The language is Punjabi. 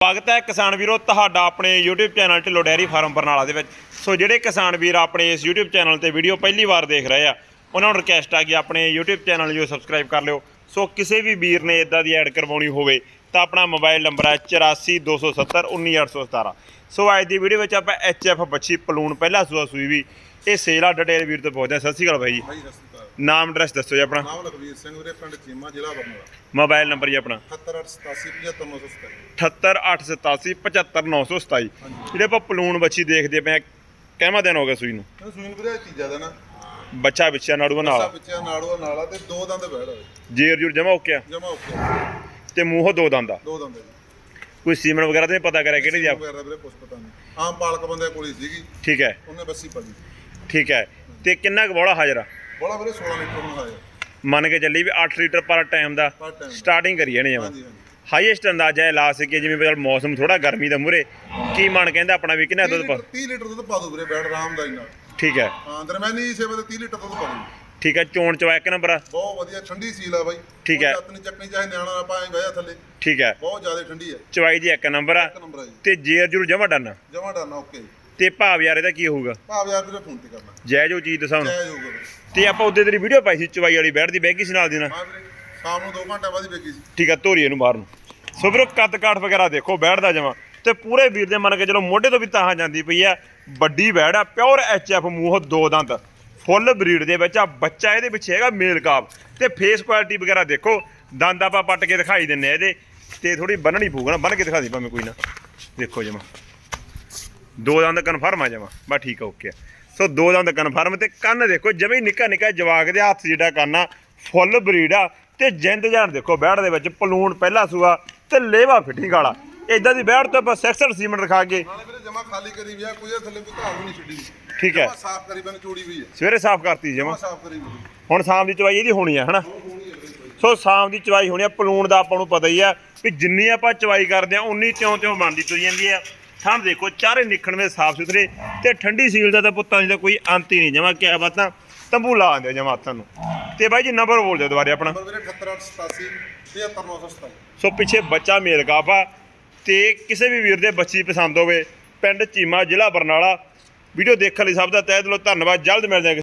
ਸਵਾਗਤ ਹੈ ਕਿਸਾਨ ਵੀਰੋ ਤੁਹਾਡਾ ਆਪਣੇ YouTube channel Dhillon dairy farm Barnala ਦੇ ਵਿੱਚ। ਸੋ ਜਿਹੜੇ ਕਿਸਾਨ ਵੀਰ ਆਪਣੇ ਇਸ YouTube ਚੈਨਲ ਤੇ ਵੀਡੀਓ ਪਹਿਲੀ ਵਾਰ ਦੇਖ ਰਹੇ ਆ, ਉਹਨਾਂ ਨੂੰ ਰਿਕਵੈਸਟ ਆ ਕਿ ਆਪਣੇ YouTube ਚੈਨਲ ਨੂੰ ਸਬਸਕ੍ਰਾਈਬ ਕਰ ਲਿਓ। ਸੋ ਕਿਸੇ ਵੀ ਵੀਰ ਨੇ ਇਦਾਂ ਦੀ ਐਡ ਕਰਵਾਉਣੀ ਹੋਵੇ, ਤਾਂ ਆਪਣਾ ਮੋਬਾਈਲ ਨੰਬਰ ਹੈ 8427191817 ਸੋ ਅੱਜ ਦੀ ਵੀਡੀਓ ਵਿੱਚ ਆਪਾਂ HF ਬੱਚੀ ਪਲੂਣ ਪਹਿਲਾ ਸੂਆ ਸੂਈ ਵੀ, ਇਹ ਸੇਲਾ ਆ ਡਟੇਲ ਵੀਰ ਤੋਂ ਪੁੱਛਦੇ ਹਾਂ। ਸਤਿ ਸ਼੍ਰੀ ਅਕਾਲ ਬਾਈ ਜੀ। ਭਾਈ ਰਸਤਾ ਨਾਮ ਐਡਰੈਸ ਦੱਸੋ ਜੀ ਆਪਣਾ। ਨਾਮ ਲਖਵੀਰ ਸਿੰਘ ਵੀਰੇ ਪਿੰਡ ਚੀਮਾ ਜ਼ਿਲ੍ਹਾ ਬਰਨਾਲਾ। ਮੋਬਾਈਲ ਨੰਬਰ ਜੀ ਆਪਣਾ। 7887755927 788775927 ਜਿਹੜੇ ਆਪਾਂ ਪਲੂਣ ਬੱਚੀ ਦੇਖਦੇ ਪਏ ਆ ਕਿੰਨਾ ਦਿਨ ਹੋ ਗਿਆ ਸੂਈ ਨੂੰ? ਇਹ ਸੂਈਨ ਵੀਰੇ ਤੀਜਾ ਦਿਨ ਆ। ਬੱਚਾ ਵਿਚਿਆ ਨਾੜੂ ਸਾ ਨਾਲ ਪਿੱਛੇ ਨਾੜੂਆ ਨਾਲਾ ਤੇ ਦੋ ਦੰਦ ਬੈੜ ਹੋਏ। ਜੇਰ ਜੂਰ ਜਮਾ ਹੋ ਗਿਆ? ਜਮਾ ਓਕੇ ਤੇ ਮੂੰਹੋਂ ਦੋ ਦੰਦ ਆ? ਦੋ ਦੰਦ ਜੀ। ਕੋਈ ਸੀਮਨ ਵਗੈਰਾ ਤੇ ਨੀ ਪਤਾ ਕਰਿਆ ਕਿਹੜੀ ਦੀ ਆ ਵਗੈਰਾ ਵੀਰੇ ਕੁਛ ਪਤਾ ਨਹੀਂ। ਆਮ ਪਾਲਕ ਬੰਦੇ ਕੋਲ ਹੀ ਸੀਗੀ। ਠੀਕ ਹੈ। ਉਹਨੇ ਬੱਸੀ ਪੜੀ ਠੀਕ ਹੈ। ਤੇ ਕਿੰਨਾ ਕੁ ਬੋਲਾ ਹਾਜ਼ਰ ਆ? ਬੋਲਾ ਵੀਰੇ 16 ਲੀਟਰ ਨੂੰ ਆਇਆ। ਮੰਨ ਕੇ ਚੱਲੀ ਵੀ 8 ਲੀਟਰ ਪਰ ਟਾਈਮ ਦਾ ਪਰ ਟਾਈਮ ਸਟਾਰਟਿੰਗ ਕਰੀ ਜਾਣੇ ਜਮਾ ਹਾਂਜੀ ਹਾਂਜੀ। ਹਾਈਐਸਟ ਅੰਦਾਜ਼ਾ ਹੈ ਲਾ ਸਕੇ ਜਿਵੇਂ ਬਦਲ ਮੌਸਮ ਥੋੜਾ ਗਰਮੀ ਦਾ ਮੂਰੇ ਕੀ ਮਨ ਕਹਿੰਦਾ ਆਪਣਾ ਵੀ ਕਿੰਨਾ 30 ਦੁੱਧ ਪਾ ਲੀਟਰ 30 ਲੀਟਰ ਦੁੱਧ ਪਾ ਦੋ ਵੀਰੇ ਬੈੜ ਆਰਾਮ ਦਾ ਇੰਨਾ ਠੀਕ ਹੈ। ਹਾਂ ਦਰਮਿਆਨੀ ਸੇਵਾ ਤੇ 30 ਲੀਟਰ ਦੁੱਧ ਪਾ ਦੋ ਠੀਕ ਹੈ ਚੋਣ ਚਵਾ ਇੱਕ ਨੰਬਰ ਆ। ਬਹੁਤ ਵਧੀਆ ਠੰਡੀ ਸੀਲ ਆ ਬਾਈ। ਠੀਕ ਹੈ। ਚੱਤਨੀ ਚੱਕਣੀ ਚਾਹੇ ਨਿਆਣਾ ਨਾ ਪਾਏ ਬਹਿਆ ਥੱਲੇ। ਠੀਕ ਹੈ। ਬਹੁਤ ਜ਼ਿਆਦਾ ਠੰਡੀ ਹੈ ਚਵਾਈ ਦੀ ਇੱਕ ਨੰਬਰ ਆ। ਇੱਕ ਨੰਬਰ ਜੀ। ਤੇ ਜੇਰ ਜੂਰ ਜਮਾ ਡਨ। ਜਮਾ ਡਾਨਾ ਓਕੇ ਤੇ ਭਾਵ ਯਾਰ ਇਹਦਾ ਕੀ ਹੋਊਗਾ? ਭਾਵ ਯਾਰ ਵੀਰੇ ਫੋਨ ਤੇ ਕਰਨਾ। ਜੈ ਜੋ ਚੀਜ਼ ਦਸਾਉਣ। ਜੈ ਹੋਊਗਾ ਵੀਰੇ ਤੇ ਆਪਾਂ ਉਹਦੇ ਤੇਰੀ ਵੀਡੀਓ ਪਾਈ ਸੀ ਚਵਾਈ ਵਾਲੀ ਬੈਠ ਦੀ ਬੈਗੀ ਸੀ ਨਾਲ ਦੀ ਨਾਲ। ਹਾਂ ਵੀਰੇ ਸ਼ਾਮ ਨੂੰ 2 ਘੰਟੇ ਬਾਅਦ ਹੀ ਸੀ। ਠੀਕ ਆ ਧੋਰੀ ਇਹਨੂੰ ਬਾਹਰ ਨੂੰ। ਸੋ ਵੀਰੋ ਕੱਦ ਕਾਠ ਵਗੈਰਾ ਦੇਖੋ ਬੈਠਦਾ ਜਮਾ। ਤੇ ਪੂਰੇ ਵੀਰ ਦੇ ਮੰਨ ਕੇ ਚਲੋ ਮੋਢੇ ਤੋਂ ਵੀ ਤਾਹਾਂ ਜਾਂਦੀ ਪਈ ਆ। ਵੱਡੀ ਬੈੜ ਆ ਪਿਓਰ ਐਫ ਮੂੰਹ ਦੋ ਦੰਦ। ਫੁੱਲ ਬਰੀਡ ਦੇ ਵਿੱਚ ਆ ਬੱਚਾ ਇਹਦੇ ਪਿੱਛੇ ਹੈਗਾ ਮੇਲ ਕਾਪ ਤੇ ਫੇਸ ਕੁਆਲਿਟੀ ਵਗੈਰਾ ਦੇਖੋ ਦੰਦ ਆਪਾਂ ਪੱਟ ਕੇ ਦਿਖਾਈ ਦਿੰਨੇ ਇਹਦੇ। ਤੇ ਥੋੜੀ ਬੰਨਣੀ ਪਊਗਾ ਨਾ ਬੰਨ ਕੇ ਦਿਖਾ ਦੇ ਭਾਵੇਂ ਕੋਈ ਨਾ। ਦੇਖੋ ਜਮਾ। ਦੋ ਦੰਦ ਕਨਫਰਮ ਆ ਜਮਾ ਬਸ ਠੀਕ ਆ ਓਕੇ। ਸੋ ਦੋ ਦੰਦ ਕਨਫਰਮ ਤੇ ਕੰਨ ਦੇਖੋ ਹੀ ਨਿੱਕਾ ਨਿੱਕਾ ਜਵਾਕ ਦੇ ਹੱਥ ਜਿਹੜਾ ਕੰਨ ਫੁੱਲ ਬਰੀਡ ਆ ਤੇ ਜਿੰਦ ਜਾਨ ਦੇਖੋ ਬੈੜ ਦੇ ਵਿੱਚ ਪਲੂਣ ਪਹਿਲਾ ਸੂਆ ਤੇ ਲੇਵਾ ਫਿਟਿੰਗ ਵਾਲਾ। ਇਦਾਂ ਦੀ ਬੈੜ ਤੋਂ ਆਪਾਂ ਸੈਕਸਰ ਸੀਮੈਂਟ ਰਖਾ ਕੇ ਨਾਲੇ ਵੀਰੇ ਜਮਾ ਖਾਲੀ ਕਰੀ ਵੀ ਆ ਕੋਈ ਇਹ ਥੱਲੇ ਕੋਈ ਧਾਰ ਵੀ ਨਹੀਂ ਛੱਡੀ। ਠੀਕ ਹੈ ਜਮਾਂ ਸਾਫ਼ ਕਰੀ ਬਨ ਚੋੜੀ ਵੀ ਹੈ ਸਵੇਰੇ ਸਾਫ਼ ਕਰਤੀ ਜਮਾ। ਜਮਾ ਸਾਫ਼ ਕਰੀ ਵੀ ਹੁਣ ਸ਼ਾਮ ਦੀ ਚਵਾਈ ਇਹਦੀ ਹੋਣੀ ਆ ਹਨਾ? ਸੋ ਸ਼ਾਮ ਦੀ ਚਵਾਈ ਹੋਣੀ ਆ ਪਲੂਣ ਦਾ ਆਪਾਂ ਨੂੰ ਪਤਾ ਹੀ ਆ ਵੀ ਜਿੰਨੀ ਆਪਾਂ ਚਵਾਈ ਕਰਦੇ ਆ ਉਨੀ ਤਿਉਂ ਤਿਉਂ ਬਣਦੀ ਤੁਰ ਜਾਂਦੀ ਆ। ਥਾਂ ਦੇਖੋ ਚਾਰੇ ਨਿਖਣਵੇਂ ਸਾਫ਼ ਸੁਥਰੇ ਤੇ ਠੰਡੀ ਸੀਲ ਦਾ ਤਾਂ ਪੁੱਤਾਂ ਦੀ ਤਾਂ ਕੋਈ ਅੰਤ ਹੀ ਨਹੀਂ। ਜਮਾ ਕਿਆ ਬਾਤਾਂ ਤੰਬੂ ਲਾ ਦਿੰਦੇ ਜਮਾ ਹੱਥਾਂ ਨੂੰ। ਤੇ ਬਾਈ ਜੀ ਨੰਬਰ ਬੋਲ ਦਿਓ ਦੁਬਾਰੇ ਆਪਣਾ। ਨੰਬਰ ਵੀਰੇ 7887 73927 ਸੋ ਪਿੱਛੇ ਬੱਚਾ ਮੇਲ ਕਾਫਾ ਤੇ ਕਿਸੇ ਵੀ ਵੀਰ ਦੇ ਬੱਚੀ ਪਸੰਦ ਹੋਵੇ ਪਿੰਡ ਚੀਮਾ ਜ਼ਿਲ੍ਹਾ ਬਰਨਾਲਾ। ਵੀਡੀਓ ਦੇਖਣ ਲਈ ਸਭ ਦਾ ਤਹਿ ਦਿਲੋਂ ਧੰਨਵਾਦ। ਜਲਦ ਮਿਲਦੇ ਹਾਂ